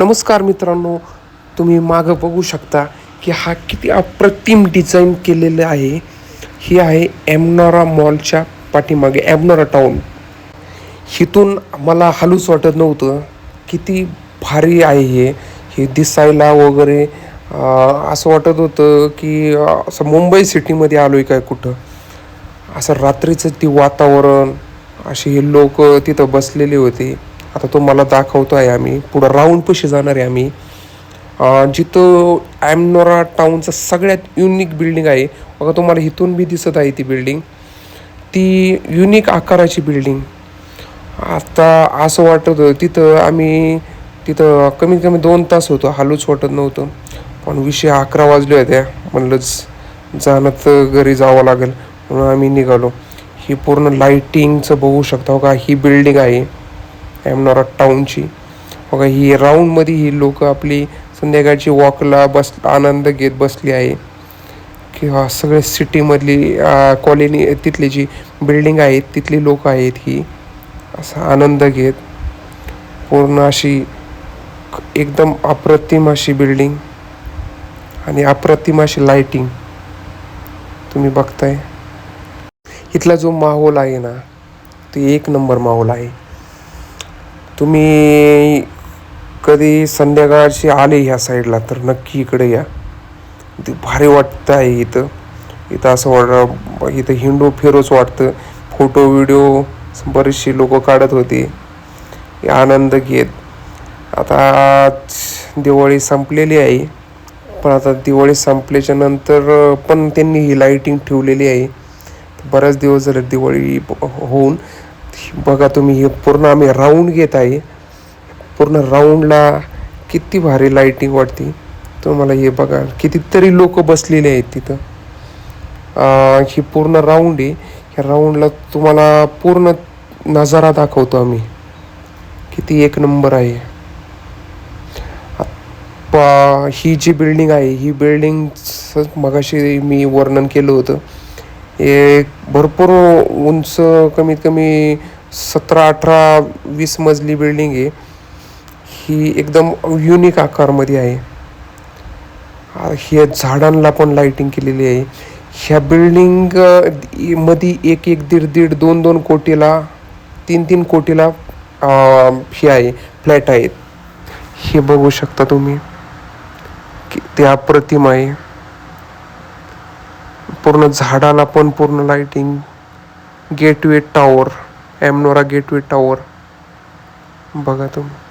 नमस्कार मित्रांनो तुम्ही मागं बघू शकता की हा किती अप्रतिम डिझाईन केलेलं आहे. ही आहे ॲमनोरा मॉलच्या पाठीमागे ॲमनोरा टाऊन इथून मला हलूच वाटत नव्हतं किती भारी आहे हे. हे दिसायला वगैरे असं वाटत होतं की असं मुंबई सिटीमध्ये आलो आहे काय कुठं? असं रात्रीचं ती वातावरण असे हे लोक तिथं बसलेले होते. आता तुम्हाला दाखवतो आहे आम्ही. पुढं राऊंड पशी जाणार आहे आम्ही. जिथं ॲमनोरा टाऊनचं सगळ्यात युनिक बिल्डिंग आहे. बघा तुम्हाला इथून बी दिसत आहे ती बिल्डिंग ती युनिक आकाराची बिल्डिंग आता असं वाटत होतं तिथं आम्ही तिथं कमीत कमी दोन तास होतो. हालूच वाटत नव्हतं. पण विषय अकरा वाजले होत्या म्हणलंच जाणं तर घरी जावं लागेल. म्हणून आम्ही निघालो. ही पूर्ण लाईटिंगचं बघू शकता हो का? ही बिल्डिंग आहे. एमनॉरा टाऊनची बघा ही राऊंडमध्ये ही लोक आपली संध्याकाळची वॉकला बस आनंद घेत बसली आहे. किंवा सगळ्या सिटीमधली कॉलनी तिथली जी बिल्डिंग आहेत तिथली लोक आहेत ही. असा आनंद घेत. पूर्ण अशी एकदम अप्रतिम अशी बिल्डिंग आणि अप्रतिम अशी लाईटिंग तुम्ही बघताय. इथला जो माहोल आहे ना ते एक नंबर माहोल आहे. तुम्ही कधी संध्याकाळची आले ह्या साईडला तर नक्की इकडे या. ते भारी वाटतं आहे इथं. इथं असं वाट इथं हिंडू फिरोच वाटतं. फोटो व्हिडिओ बरेचसे लोक काढत होते. हे आनंद घेत. आता दिवाळी संपलेली आहे. पण आता दिवाळी संपल्याच्या नंतर पण त्यांनी ही लाईटिंग ठेवलेली आहे. बऱ्याच दिवस झाले दिवाळी होऊन. बघा तुम्ही हे पूर्ण आम्ही राऊंड घेत आहे. पूर्ण राऊंडला किती भारी लाईटिंग वाटते. तुम्हाला हे बघा कितीतरी लोक बसलेले आहेत तिथं. ही पूर्ण राऊंड आहे. ह्या राऊंडला तुम्हाला पूर्ण नजारा दाखवतो आम्ही. किती एक नंबर आहे. प- ही जी बिल्डिंग आहे ही बिल्डिंग मगाशी मी वर्णन केलं होतं. एक भरपूर उंच कमीत कमी सतरा अठरा वीस मजली बिल्डिंग आहे. ही एकदम युनिक आकारमध्ये आहे. ह्या झाडांना पण लाईटिंग केलेली आहे. ह्या बिल्डिंगमध्ये एक एक दीड दीड दोन दोन कोटीला तीन तीन कोटीला हे आहे फ्लॅट आहेत. हे बघू शकता तुम्ही. की ते अप्रतिम आहे. पूर्ण झाडाला पण पूर्ण लाइटिंग गेटवे टावर एमनोरा गेटवे टावर बघा तुम्ही.